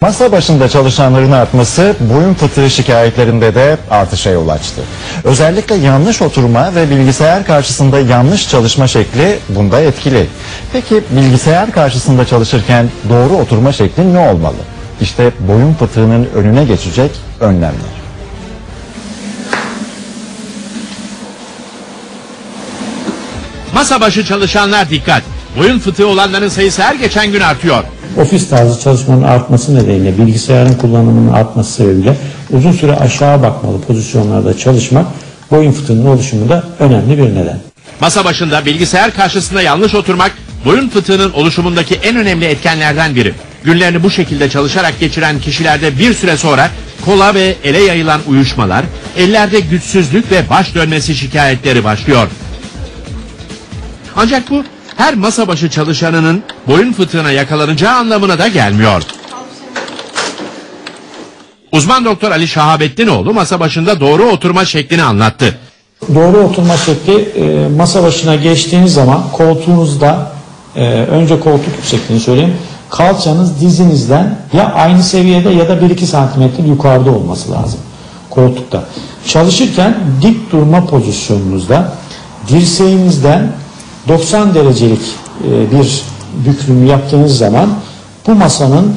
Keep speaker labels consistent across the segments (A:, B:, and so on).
A: Masa başında çalışanların artması boyun fıtığı şikayetlerinde de artışa yol açtı. Özellikle yanlış oturma ve bilgisayar karşısında yanlış çalışma şekli bunda etkili. Peki bilgisayar karşısında çalışırken doğru oturma şekli ne olmalı? İşte boyun fıtığının önüne geçecek önlemler.
B: Masa başı çalışanlar dikkat. Boyun fıtığı olanların sayısı her geçen gün artıyor.
C: Ofis tarzı çalışmanın artması nedeniyle bilgisayarın kullanımının artması sebebiyle uzun süre aşağı bakmalı pozisyonlarda çalışmak boyun fıtığının oluşumunda önemli bir neden.
B: Masa başında bilgisayar karşısında yanlış oturmak boyun fıtığının oluşumundaki en önemli etkenlerden biri. Günlerini bu şekilde çalışarak geçiren kişilerde bir süre sonra kola ve ele yayılan uyuşmalar, ellerde güçsüzlük ve baş dönmesi şikayetleri başlıyor. Ancak bu her masa başı çalışanının boyun fıtığına yakalanacağı anlamına da gelmiyor. Uzman doktor Ali Şahabettinoğlu masa başında doğru oturma şeklini anlattı.
C: Doğru oturma şekli e, masa başına geçtiğiniz zaman koltuğunuzda e, önce koltuk yüksekliğini söyleyeyim. Kalçanız dizinizden ya aynı seviyede ya da 1-2 santimetre yukarıda olması lazım koltukta. Çalışırken dik durma pozisyonunuzda dirseğinizden 90 derecelik e, bir büklüm yaptığınız zaman bu masanın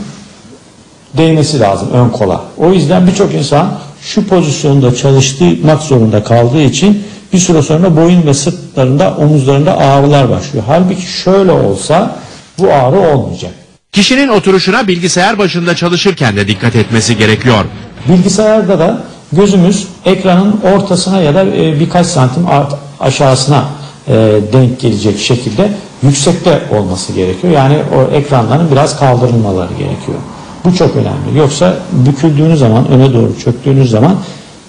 C: değmesi lazım ön kola. O yüzden birçok insan şu pozisyonda çalışmak zorunda kaldığı için bir süre sonra boyun ve sırtlarında, omuzlarında ağrılar başlıyor. Halbuki şöyle olsa bu ağrı olmayacak.
B: Kişinin oturuşuna bilgisayar başında çalışırken de dikkat etmesi gerekiyor.
C: Bilgisayarda da gözümüz ekranın ortasına ya da e, birkaç santim aşağısına e, denk gelecek şekilde yüksekte olması gerekiyor. Yani o ekranların biraz kaldırılmaları gerekiyor. Bu çok önemli. Yoksa büküldüğünüz zaman, öne doğru çöktüğünüz zaman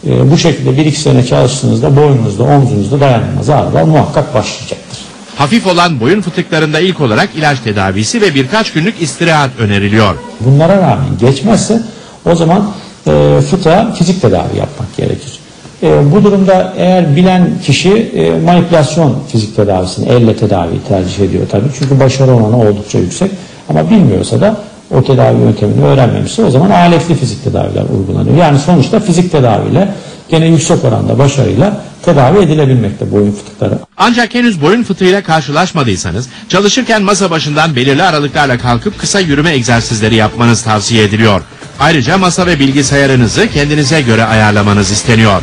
C: e, bu şekilde bir iki sene çalıştığınızda boynunuzda, omzunuzda dayanılmaz ağrılar muhakkak başlayacaktır.
B: Hafif olan boyun fıtıklarında ilk olarak ilaç tedavisi ve birkaç günlük istirahat öneriliyor.
C: Bunlara rağmen geçmezse o zaman e, fıtığa fizik tedavi yapmak gerekir. E, bu durumda eğer bilen kişi e, manipülasyon fizik tedavisini, elle tedaviyi tercih ediyor tabii. Çünkü başarı oranı oldukça yüksek. Ama bilmiyorsa da o tedavi yöntemini öğrenmemişse o zaman aletli fizik tedaviler uygulanıyor. Yani sonuçta fizik tedaviyle gene yüksek oranda başarıyla tedavi edilebilmekte boyun fıtıkları.
B: Ancak henüz boyun fıtığıyla karşılaşmadıysanız çalışırken masa başından belirli aralıklarla kalkıp kısa yürüme egzersizleri yapmanız tavsiye ediliyor. Ayrıca masa ve bilgisayarınızı kendinize göre ayarlamanız isteniyor.